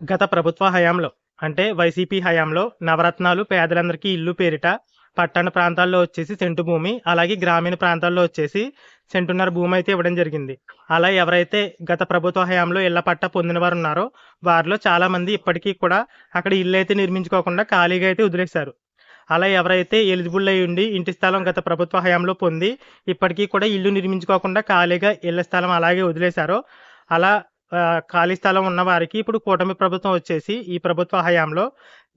గత ప్రభుత్వ హయాంలో అంటే వైసీపీ హయాంలో నవరత్నాలు పేదలందరికీ ఇల్లు పేరిట పట్టణ ప్రాంతాల్లో వచ్చేసి సెంటు భూమి అలాగే గ్రామీణ ప్రాంతాల్లో వచ్చేసి సెంటున్నర భూమి అయితే ఇవ్వడం జరిగింది. అలా ఎవరైతే గత ప్రభుత్వ హయాంలో ఇళ్ళ పట్ట పొందిన వారు ఉన్నారో వారిలో చాలామంది ఇప్పటికీ కూడా అక్కడ ఇల్లు అయితే నిర్మించుకోకుండా ఖాళీగా అయితే వదిలేశారు. అలా ఎవరైతే ఎలిజిబుల్ అయి ఉండి ఇంటి స్థలం గత ప్రభుత్వ హయాంలో పొంది ఇప్పటికీ కూడా ఇల్లు నిర్మించుకోకుండా ఖాళీగా ఇళ్ళ స్థలం అలాగే వదిలేశారో అలా ఖాళీ స్థలం ఉన్న వారికి ఇప్పుడు కూటమి ప్రభుత్వం వచ్చేసి ఈ ప్రభుత్వ హయాంలో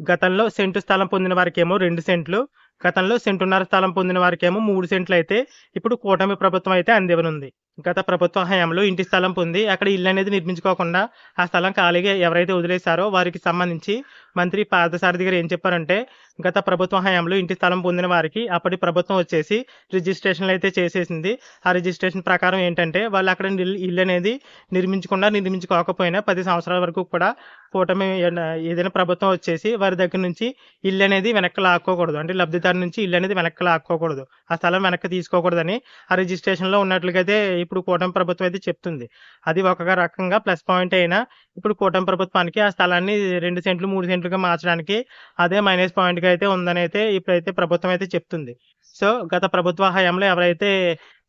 గతంలో సెంటు స్థలం పొందిన వారికేమో రెండు సెంట్లు గతంలో సెంటున్నర స్థలం పొందిన వారికేమో మూడు సెంట్లు అయితే ఇప్పుడు కూటమి ప్రభుత్వం అయితే అందివనుంది గత ప్రభుత్వ హయాంలో ఇంటి స్థలం పొంది అక్కడ ఇల్లు అనేది నిర్మించుకోకుండా ఆ స్థలం ఖాళీగా ఎవరైతే వదిలేశారో వారికి సంబంధించి మంత్రి పార్థసారథి గారు ఏం చెప్పారంటే గత ప్రభుత్వ హయాంలో ఇంటి స్థలం పొందిన వారికి అప్పటి ప్రభుత్వం వచ్చేసి రిజిస్ట్రేషన్లు అయితే చేసేసింది. ఆ రిజిస్ట్రేషన్ ప్రకారం ఏంటంటే వాళ్ళు అక్కడ ఇల్లు అనేది నిర్మించకుండా నిర్మించుకోకపోయినా పది సంవత్సరాల వరకు కూడా కూటమి ఏదైనా ప్రభుత్వం వచ్చేసి వారి దగ్గర నుంచి ఇల్లు అనేది వెనక్కి లాక్కోకూడదు. అంటే లబ్ధిదారు నుంచి ఇల్లు అనేది వెనక్కి లాక్కోకూడదు. ఆ స్థలం వెనక్కి తీసుకోకూడదని ఆ రిజిస్ట్రేషన్లో ఉన్నట్లుగైతే ఇప్పుడు కూటమి ప్రభుత్వం అయితే చెప్తుంది. అది ఒక రకంగా ప్లస్ పాయింట్ అయినా ఇప్పుడు కూటమి ప్రభుత్వానికి ఆ స్థలాన్ని రెండు సెంట్లు మూడు సెంట్లుగా మార్చడానికి అదే మైనస్ పాయింట్గా అయితే ఉందని అయితే ఇప్పుడైతే ప్రభుత్వం అయితే చెప్తుంది. సో గత ప్రభుత్వ హయాంలో ఎవరైతే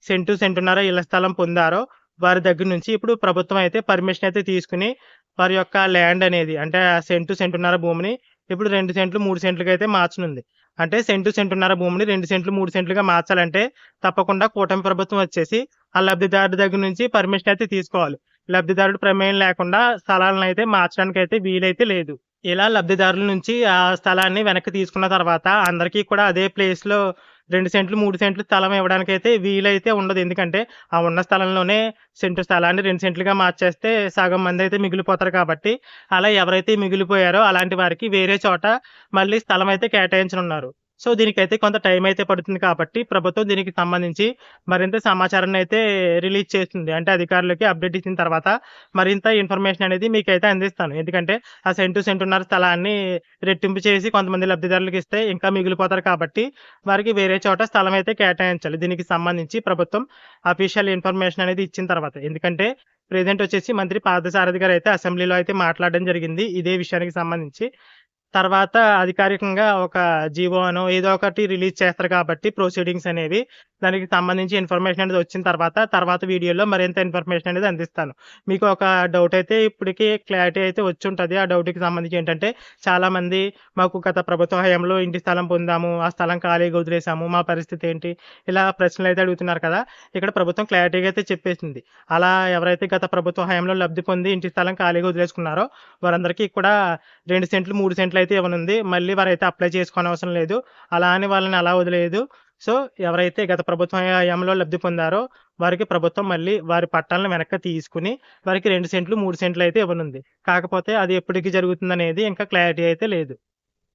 సెంటు సెంటున్నారో ఇళ్ళ స్థలం పొందారో వారి దగ్గర నుంచి ఇప్పుడు ప్రభుత్వం అయితే పర్మిషన్ అయితే తీసుకుని వారి యొక్క ల్యాండ్ అనేది అంటే ఆ సెంటు సెంటున్నర భూమిని ఇప్పుడు రెండు సెంట్లు మూడు సెంట్లుగా అయితే మార్చనుంది. అంటే సెంటు సెంటున్నర భూమిని రెండు సెంట్లు మూడు సెంట్లుగా మార్చాలంటే తప్పకుండా కూటమి ప్రభుత్వం వచ్చేసి ఆ లబ్ధిదారుడి దగ్గర నుంచి పర్మిషన్ అయితే తీసుకోవాలి. లబ్ధిదారుడు ప్రమేయం లేకుండా స్థలాలను అయితే మార్చడానికి అయితే వీలైతే లేదు. ఇలా లబ్ధిదారుల నుంచి ఆ స్థలాన్ని వెనక్కి తీసుకున్న తర్వాత అందరికీ కూడా అదే ప్లేస్లో రెండు సెంట్లు మూడు సెంట్లు స్థలం ఇవ్వడానికి అయితే వీలైతే ఉండదు. ఎందుకంటే ఆ ఉన్న స్థలంలోనే సెంటు స్థలాన్ని రెండు సెంట్లుగా మార్చేస్తే సగం మంది అయితే మిగిలిపోతారు కాబట్టి అలా ఎవరైతే మిగిలిపోయారో అలాంటి వారికి వేరే చోట మళ్ళీ స్థలం అయితే కేటాయించనున్నారు. సో దీనికైతే కొంత టైం అయితే పడుతుంది కాబట్టి ప్రభుత్వం దీనికి సంబంధించి మరింత సమాచారాన్ని అయితే రిలీజ్ చేస్తుంది. అంటే అధికారులకి అప్డేట్ ఇచ్చిన తర్వాత మరింత ఇన్ఫర్మేషన్ అనేది మీకైతే అందిస్తాను. ఎందుకంటే ఆ సెంటు సెంటున్నర స్థలాన్ని రెట్టింపు చేసి కొంతమంది లబ్ధిదారులకు ఇస్తే ఇంకా మిగిలిపోతారు కాబట్టి వారికి వేరే చోట స్థలం అయితే కేటాయించాలి. దీనికి సంబంధించి ప్రభుత్వం అఫీషియల్ ఇన్ఫర్మేషన్ అనేది ఇచ్చిన తర్వాత. ఎందుకంటే ప్రెసెంట్ వచ్చేసి మంత్రి పార్థసారథి గారు అయితే అసెంబ్లీలో అయితే మాట్లాడడం జరిగింది. ఇదే విషయానికి సంబంధించి తర్వాత అధికారికంగా ఒక జీవో అనో ఏదో ఒకటి రిలీజ్ చేస్తారు కాబట్టి ప్రొసీడింగ్స్ అనేవి. దానికి సంబంధించి ఇన్ఫర్మేషన్ అనేది వచ్చిన తర్వాత తర్వాత వీడియోలో మరింత ఇన్ఫర్మేషన్ అనేది అందిస్తాను. మీకు ఒక డౌట్ అయితే ఇప్పటికి క్లారిటీ అయితే వచ్చి ఉంటుంది. ఆ డౌట్కి సంబంధించి ఏంటంటే చాలా మంది మాకు గత ప్రభుత్వ హయాంలో ఇంటి స్థలం పొందాము ఆ స్థలం ఖాళీగా వదిలేసాము మా పరిస్థితి ఏంటి? ఇలా ప్రశ్నలు అయితే అడుగుతున్నారు కదా. ఇక్కడ ప్రభుత్వం క్లారిటీగా అయితే చెప్పేసింది. అలా ఎవరైతే గత ప్రభుత్వ హయాంలో లబ్ధి పొంది ఇంటి స్థలం ఖాళీగా వదిలేసుకున్నారో వారందరికీ కూడా రెండు సెంట్లు మూడు సెంట్లు అయితే ఇవ్వనుంది మళ్ళీ వారైతే అప్లై చేసుకోని అవసరం లేదు. అలా అని వాళ్ళని అలా వదిలేదు సో ఎవరైతే గత ప్రభుత్వ హయాంలో లబ్ధి పొందారో వారికి ప్రభుత్వం మళ్ళీ వారి పట్టాలను వెనక్కి తీసుకుని వారికి రెండు సెంట్లు మూడు సెంట్లు అయితే ఇవ్వనుంది. కాకపోతే అది ఎప్పటికి జరుగుతుంది అనేది ఇంకా క్లారిటీ అయితే లేదు.